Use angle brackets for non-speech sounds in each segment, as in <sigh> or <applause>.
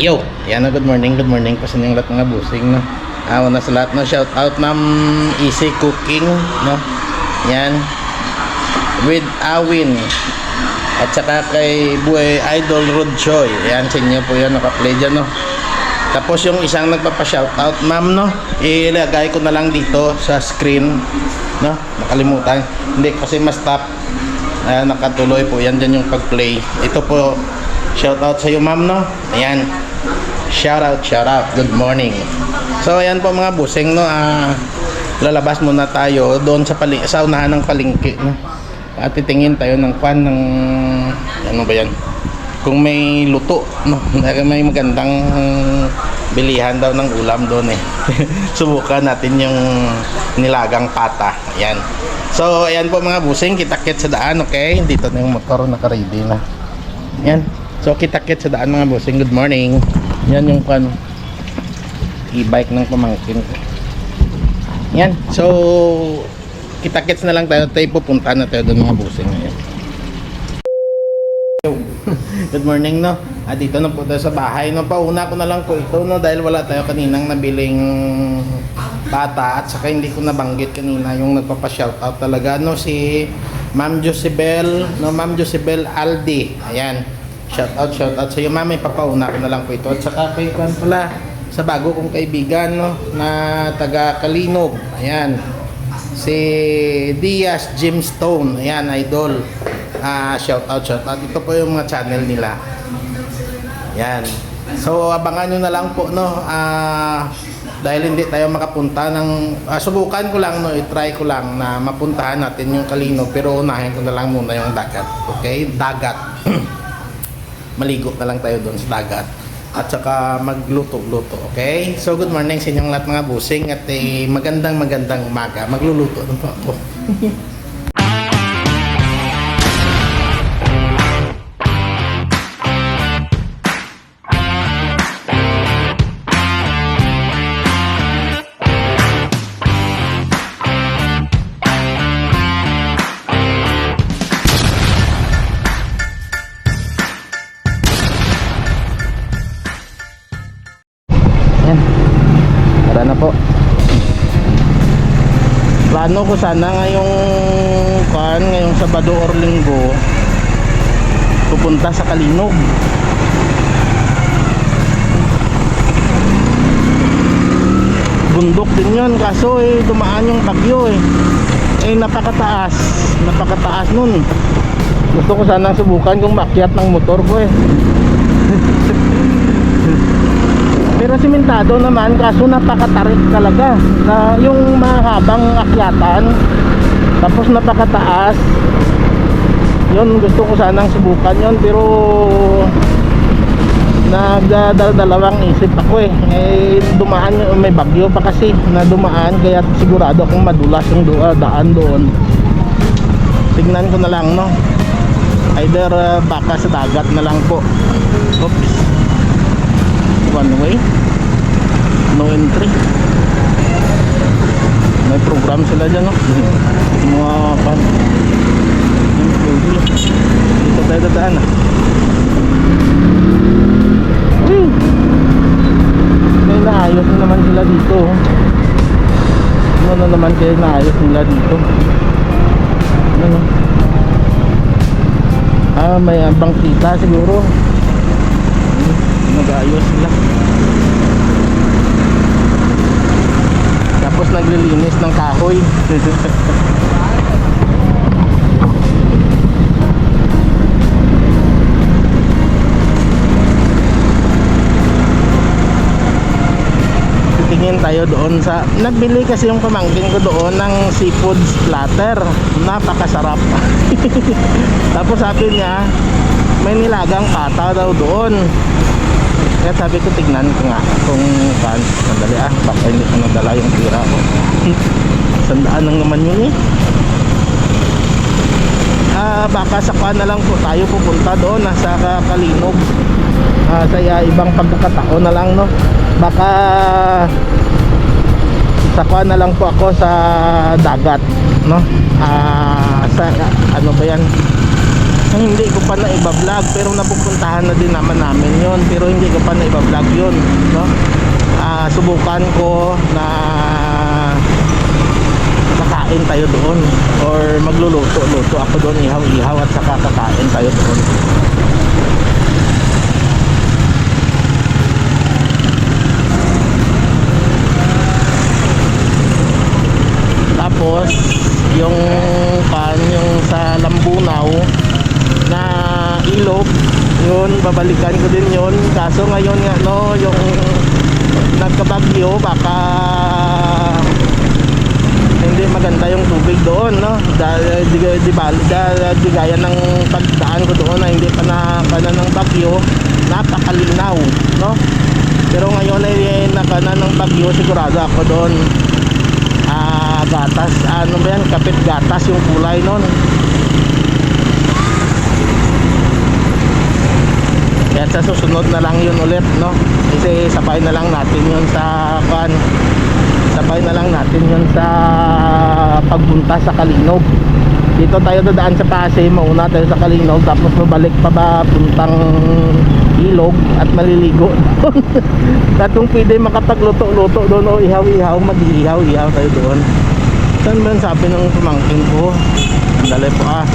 Yo! Yan good morning, good morning pa sa inyong lahat mga busing, no? Ah, una sa lahat, no? Shout out ng Easy Cooking, no? Yan. With Awin. At saka kay Buhay Idol Rod Choi. Yan, sa inyo po yan, nakaplay dyan, no? Tapos yung isang nagpapa-shoutout, ma'am, no? Ilagay ko na lang dito sa screen, no? Nakalimutan. Hindi, kasi mas top. Ah, nakatuloy po. Yan dyan yung pag-play. Ito po, shoutout sa iyo, ma'am, no? Ayan. Shout out, shout out. Good morning. So, ayan po mga busing, no? Ah, lalabas muna tayo doon sa paling sa unahan ng palengke, no? At titingin tayo ng kwan ng ano ba yan? Kung may luto, no? <laughs> May magandang bilihan daw ng ulam doon eh. <laughs> Subukan natin yung nilagang pata. Ayan. So, ayan po mga busing, kitakit sa daan, okay? Dito na yung motor, naka-ready na. Yan. So, kitakit sa daan mga busing. Good morning. Yan yung kan e-bike ng pamangkin ko. Yan. So, kitakits na lang tayo. Tayo pupunta na tayo doon mga busing ngayon. <laughs> Good morning, no? Ah, dito na po tayo sa bahay, no? Pauna ko na lang po ito, no? Dahil wala tayo kaninang nabiling bata at saka hindi ko nabanggit kanina yung nagpapa-shoutout talaga, no? Si Ma'am Josebel, no? Ma'am Josebel Aldi. Ayan. Shoutout, shoutout sa iyo, ma'am. Ipapauna ko na lang po ito. At saka kay Kwan pala, sa bago kong kaibigan, no? Na taga Kalinog. Ayan. Si Diaz Jimstone. Ayan, idol. Ah, shout out, shout out. Ito po yung mga channel nila. Yan. So, abangan nyo na lang po, no? Ah, dahil hindi tayo makapunta ng... ah, subukan ko lang, no? I-try ko lang na mapuntahan natin yung Kalino. Pero unahin ko na lang muna yung dagat. Okay? Dagat. <clears throat> Maligo na lang tayo doon sa dagat. At saka magluto-luto. Okay? So, good morning sa inyong lahat mga busing. At eh, magandang magandang umaga. Magluluto na po ako. <laughs> Plano ko sana ngayong kan, ngayong Sabado or Linggo pupunta sa Kalinog. Bundok din yun kaso eh dumaan yung bagyo eh. Eh napakataas, napakataas nun. Gusto ko sana subukan kung makyat ng motor ko eh. <laughs> Pero simentado naman kaso napakatarik talaga na yung mahabang akyatan tapos napakataas. Yun gusto ko sanang subukan yun pero nagdadalawang isip ako eh. Eh dumaan may bagyo pa kasi na dumaan kaya sigurado akong madulas yung do, ah, daan doon. Tignan ko na lang no? Either ah, baka sa dagat na lang po. Oops one way no entry. May program sila dyan no? <laughs> Mga pan dito tayo dadaan ah. May naayos na naman sila dito oh. ano na naman kaya naayos nila dito? Ano ah may abang kita siguro nag-aayos sila. Tapos naglilinis ng kahoy. Titingin tayo doon sa nagbili kasi yung pamangkin ko doon ng seafood splatter. Napakasarap. <laughs> Tapos sabi niya may nilagang pata daw doon kaya sabi ko tignan ko nga kung kan sandali ah baka hindi ko nadala yung tira ko. <laughs> Sandaan lang naman yun eh. Ah baka sa kuan na lang po tayo pupunta doon nasa Kalinog ah, sa ah, ibang pagkakataon na lang no? Baka sa kuan na lang po ako sa dagat no? Ah sa ano ba yan hindi ko pa na iba-vlog pero napupuntahan na din naman namin yon pero hindi ko pa na iba-vlog yun no? Ah, subukan ko na kakain tayo doon or magluluto-luto ako doon ihaw-ihaw at saka kakain tayo doon tapos yung pan yung sa Lambunaw na ilog. Yun babalikan ko din yun. Kaso ngayon nga no yung nagkabagyo baka hindi maganda yung tubig doon no? Dahil di, di, ba, dahil di gaya ng pagdaan ko doon na hindi pa na kana ng bagyo napakalinaw no? Pero ngayon ay nakana ng bagyo sigurado ako doon. Ah gatas ano ba yan? Kapit gatas yung kulay noon kaya sa susunod na lang yun ulit no? Kasi sabay na lang natin yun sa kan sabay na lang natin yun sa pagpunta sa Kalinog dito tayo dadaan sa Pasay mauna tayo sa Kalinog tapos mabalik pa ba puntang ilog at maliligo <laughs> doon. Katong pwede makapagluto-luto doon o ihaw-ihaw mag-ihaw-ihaw tayo doon. Saan ba ang sabi ng pamangkin ko? Dali po ah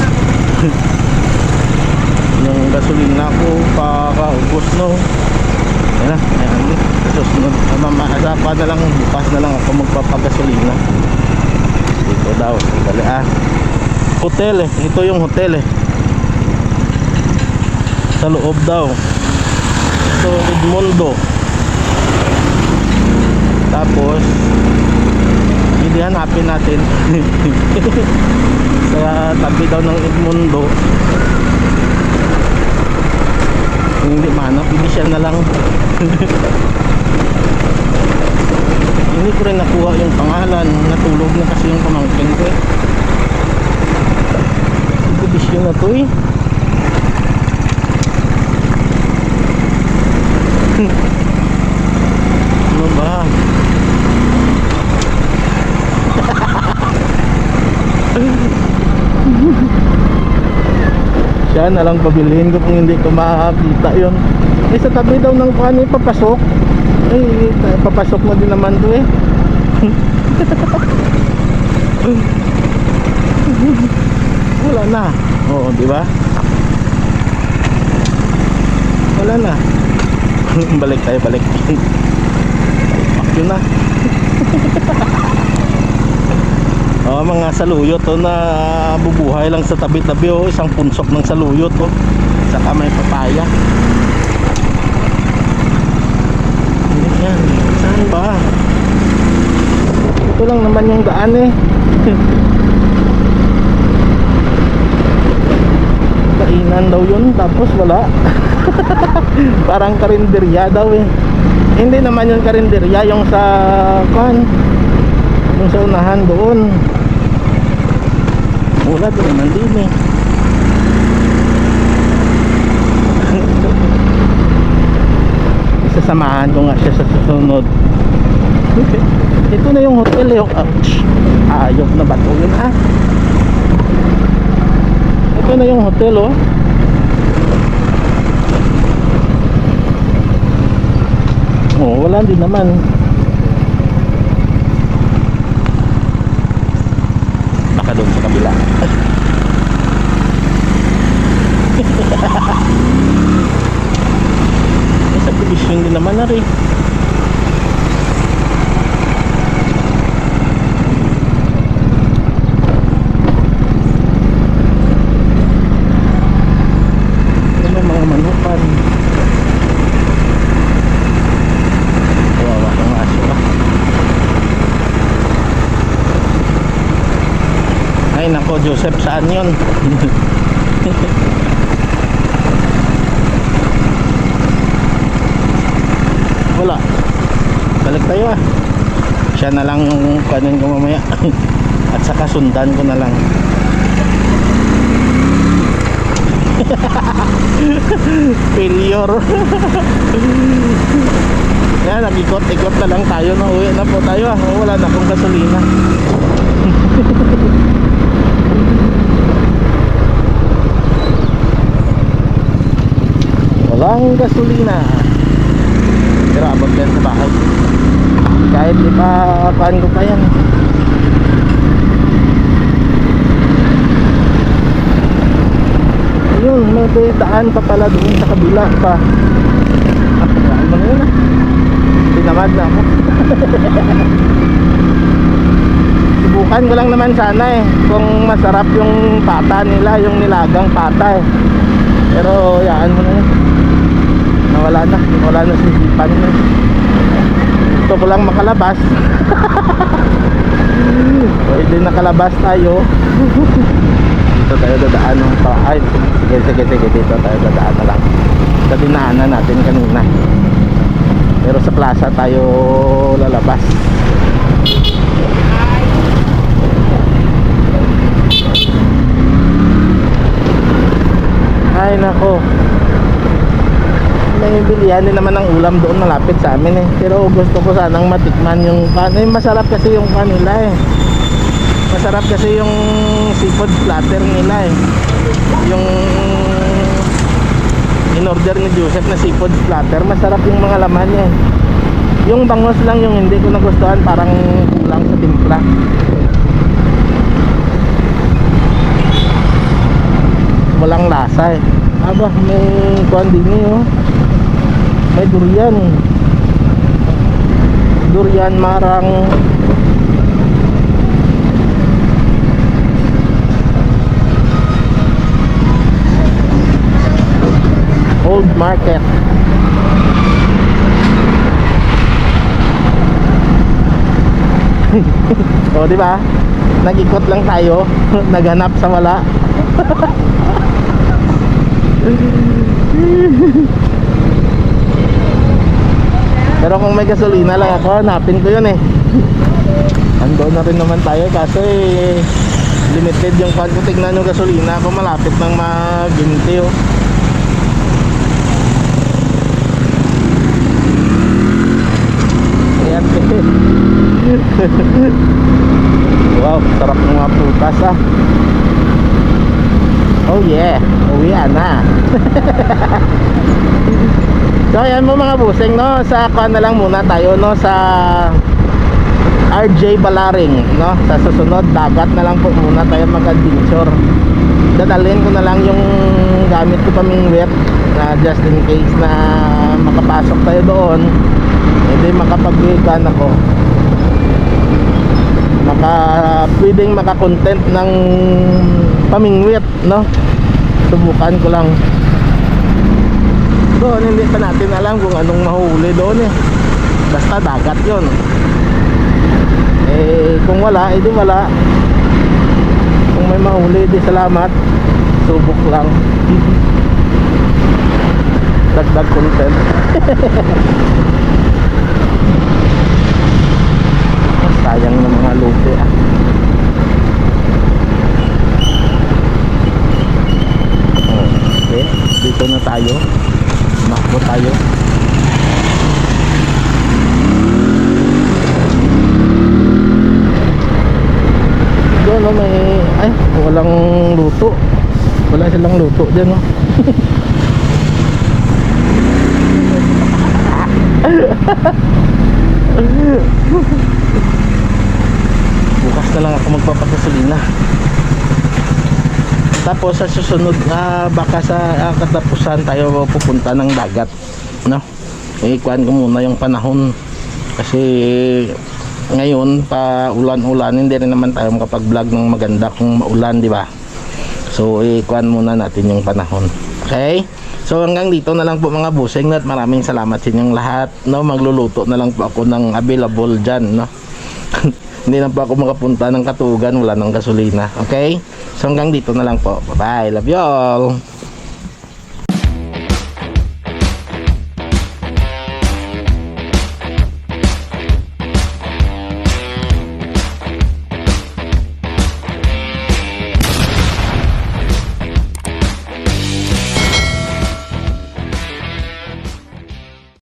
<laughs> yung gasolina ko pakaubos no? Yan na ayan susunod mamasa pa na lang. Bukas na lang ako magpapagasolina. Dito daw dali ah. Hotel eh. Ito yung hotel eh. Sa loob daw. Ito Edmundo. Tapos hindi hanapin natin. <laughs> Sa tabi daw ng Edmundo. kung hindi manap hindi siya na lang. <laughs> Hindi ko rin nakuha yung pangalan. Natulog na kasi yung pamangkin ko eh. Subdivision na to eh. <laughs> Ano ba siya na lang pabilhin ko kung hindi ko makakita yun. Eh sa tabi daw ng kuhan eh papasok. Eh papasok na din naman to eh. <laughs> Wala na. Oo di ba? Wala na. <laughs> Balik tayo balik. Yun na Oh, mga saluyot to na bubuhay lang sa tabi-tabi oh, isang punsok ng saluyot oh. Saka may papaya. Yan, saan ba? Ito lang naman yung daan eh. <laughs> Kainan daw yun tapos wala. <laughs> Parang karinderya daw eh. Hindi naman yung karinderya yung sa kan yung sa unahan doon wala din naman <laughs> din eh sasamahan ko nga siya sa susunod. <laughs> Ito na yung hotel eh. Ouch. ayok na bato yun ha? Ito na yung hotel oh. Oh wala din naman. Baka doon sa kabila May subdivision din naman na rin Ano mga manukan Kawawa ng aso ah. Ay nako Joseph saan yun? <laughs> Wala. Balik tayo ah. Siya na lang yung kanin ko mamaya. <laughs> At saka sundan ko na lang. <laughs> Failure. <laughs> Yan, nag-ikot-ikot na lang tayo na uwi na po tayo ah. Wala na akong gasolina. walang gasolina pero abot yan sa bahay kahit ipakaan ko pa yan? Ayun may daan pa pala doon sa kabila pa. Ah mo na yun ah? Tinamad na ako. <laughs> Subukan ko lang naman sana eh kung masarap yung pata nila yung nilagang pata eh. Pero yaan mo na yun. Nawala na. Nawala na si sipan mo gusto ko lang makalabas. <laughs> Pwede nakalabas tayo. Dito tayo dadaan ng pa ay sige sige sige dito tayo dadaan na lang. Sa dinaanan natin kanina. Pero sa plaza tayo lalabas. Ay nako may bilihan naman ng ulam doon malapit sa amin eh. Pero gusto ko sanang matikman yung kan eh, masarap kasi yung kanila eh. Masarap kasi yung seafood platter nila eh. Yung in order ni Joseph na seafood platter masarap yung mga laman niya eh. yung bangos lang yung hindi ko nagustuhan parang kulang sa timpla. Walang lasa eh. Aba may kuhan din eh oh may durian. Durian marang. Old market. <laughs> O di ba? Nag-ikot lang tayo. <laughs> Naghanap sa wala <laughs> Pero kung may gasolina lang ako, hanapin ko yun eh. <laughs> Ando na rin naman tayo kaso eh limited yung ko tignan yung gasolina ako malapit ng maginti oh. Ayan <laughs> Wow, sarap ng mga prutas ah. Oh yeah, uwian na. <laughs> So ayan mo mga busing no, sa kuan na lang muna tayo no sa RJ Balaring no. Sa susunod dagat na lang po muna tayo mag-adventure. Dadalhin ko na lang yung gamit ko pamingwit na just in case na makapasok tayo doon. Hindi makapag-ikan ako. Maka pwedeng maka-content ng pamingwit no. Subukan ko lang doon hindi pa natin alam kung anong mahuli doon eh. Basta dagat yon eh kung wala edi wala. Kung may mahuli edi salamat. Subok lang. <laughs> Dagdag content. <laughs> Sayang ng mga lupi ah. Okay. Dito na tayo Makbo tayo. Doon no, may ay walang luto. Wala diyan no. Bukas na lang ako magpapasasulina. Tapos sa susunod ah, baka sa ah, katapusan tayo pupunta ng dagat, no? Eh kuan ko muna yung panahon kasi ngayon pa ulan-ulan hindi rin naman tayo makapag-vlog ng maganda kung maulan, di ba? So ikuan muna natin yung panahon. Okay? So hanggang dito na lang po mga busing at maraming salamat sa inyong lahat. No, magluluto na lang po ako ng available diyan, no? <laughs> Hindi na po ako makapunta ng katugan, wala nang gasolina. Okay? So hanggang dito na lang po. Bye-bye. Love you all.